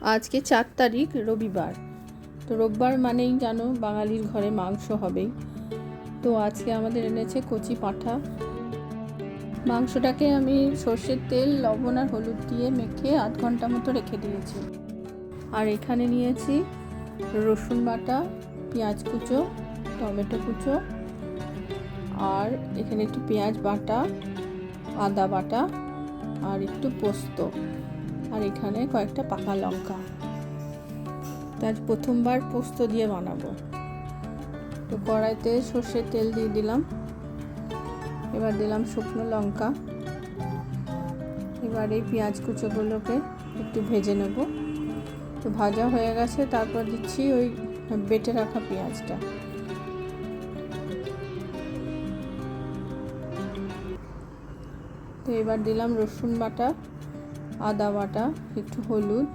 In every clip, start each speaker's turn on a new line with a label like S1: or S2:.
S1: আজকে চার তারিখ, রবিবার। তো রোববার মানেই জানো বাঙালির ঘরে মাংস হবেই তো আজকে আমাদের এনেছে কচি পাঁঠা। মাংসটাকে আমি সর্ষের তেল, লবণ আর হলুদ দিয়ে মেখে আধ ঘণ্টা মতো রেখে দিয়েছি। আর এখানে নিয়েছি রসুন বাটা, পেঁয়াজ কুচো, টমেটো কুচো আর এখানে একটু পেঁয়াজ বাটা, আদা বাটা আর একটু পোস্ত। আর এখানে কয়েকটা পাকা লঙ্কা। তার প্রথমবার পোস্ত দিয়ে বানাবো। তো কড়াইতে সর্ষের তেল দিয়ে দিলাম। এবার দিলাম শুকনো লঙ্কা। এবার এই পেঁয়াজ কুচোগুলোকে একটু ভেজে নেব। তো ভাজা হয়ে গেছে, তারপর দিচ্ছি ওই বেটে রাখা পেঁয়াজটা। তো এবার দিলাম রসুন বাটা। আদা বাটা, একটু হলুদ,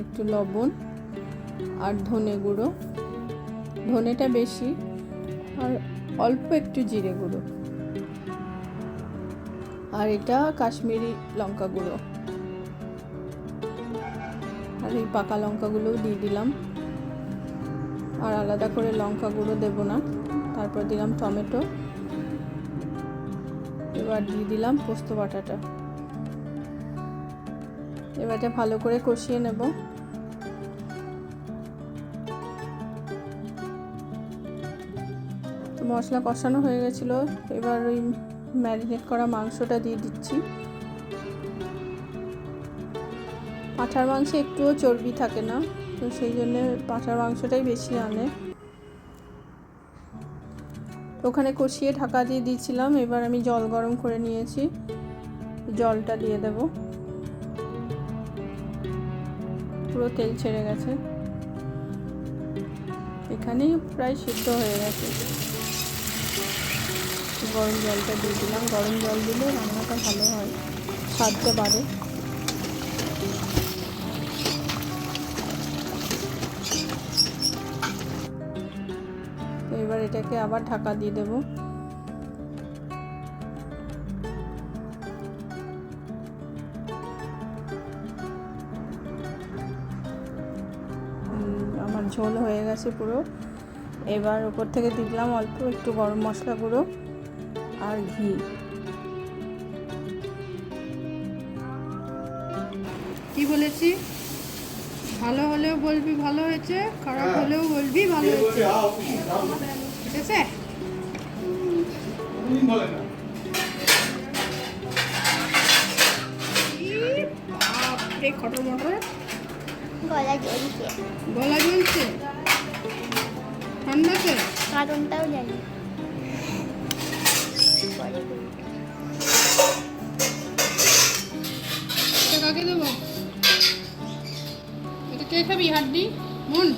S1: একটু লবণ আর ধনে গুঁড়ো। ধনেটা বেশি আর অল্প একটু জিরে গুঁড়ো। আর এটা কাশ্মীরি লঙ্কা গুঁড়ো। আর এই পাকা লঙ্কাগুলোও দিয়ে দিলাম। আর আলাদা করে লঙ্কা গুঁড়ো দেবো না। তারপর দিলাম টমেটো। এবার দিয়ে দিলাম পোস্ত বাটাটা। এবার ভালো করে কষিয়ে নেব। তো মশলা কষানো হয়ে গেছিল, এবার ওই ম্যারিনেট করা মাংসটা দিয়ে দিচ্ছি। পাঁঠার মাংসে একটুও চর্বি থাকে না, তো সেই জন্য পাঁঠার মাংসটাই বেশি আনে ওখানে কষিয়ে ঢাকা দিয়ে দিয়েছিলাম, এবার আমি জল গরম করে নিয়েছি। জলটা দিয়ে দেব। পুরো তেল ছেড়ে গেছে। এখানেই প্রায় সিদ্ধ হয়ে গেছে। গরম জলটা দিয়ে দিলাম। গরম জল দিলে রান্নাটা ভালো হয়, স্বাদটা বাড়ে। তো এবার এটাকে আবার ঢাকা দিয়ে দেবো। ঝোল হয়ে গেছে পুরো। এবার ওপর থেকে দিলাম অল্প একটু গরম মশলা গুঁড়ো আর ঘি। কি বলেছি? ভালো হলেও বলবি ভালো হয়েছে খারাপ হলেও বলবি ভালো হয়েছে। ঠিক আছে খটর মটর
S2: গলা জ্বলছে।
S1: গলা জ্বলছে? ঠান্ডাতে?
S2: কারণটাও জানি
S1: কাকে দেবো? এটা কে খাবি হাড্ডি? মন?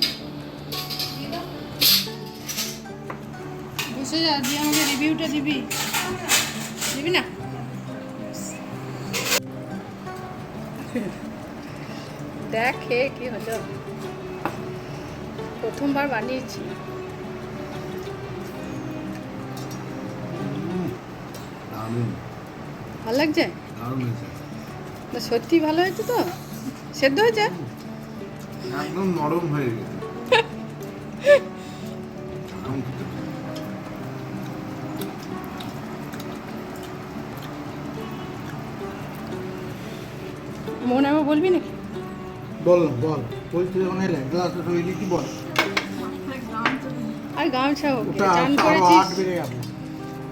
S1: বসে যা দিয়ে আমাকে রিভিউটা দিবি। দিবি না? দেখ খেয়ে কি হলো? প্রথমবার বানিয়েছি। ভালো লাগছে? সত্যি ভালো হয়েছে তো? সেদ্ধ হয়েছে?
S3: একদম নরম হয়ে গেছে।
S1: মনে বলবি নাকি?
S3: বল না বল। বলছি যখন এলে গ্লাসে তৈরি কি বল?
S1: আর গামছা হোক চান করেছিস?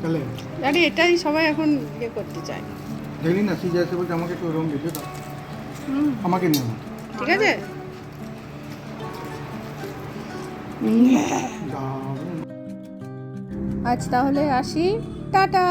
S3: তাহলে?
S1: আরে এটাই সবাই এখন ইয়ে করতে চায়।
S3: দেখলি না সিজা এসে বলছে আমাকে একটু রং দিতে দাও। আমাকে নিয়ে নাও।
S1: ঠিক আছে? আজ তাহলে আসি। টাটা।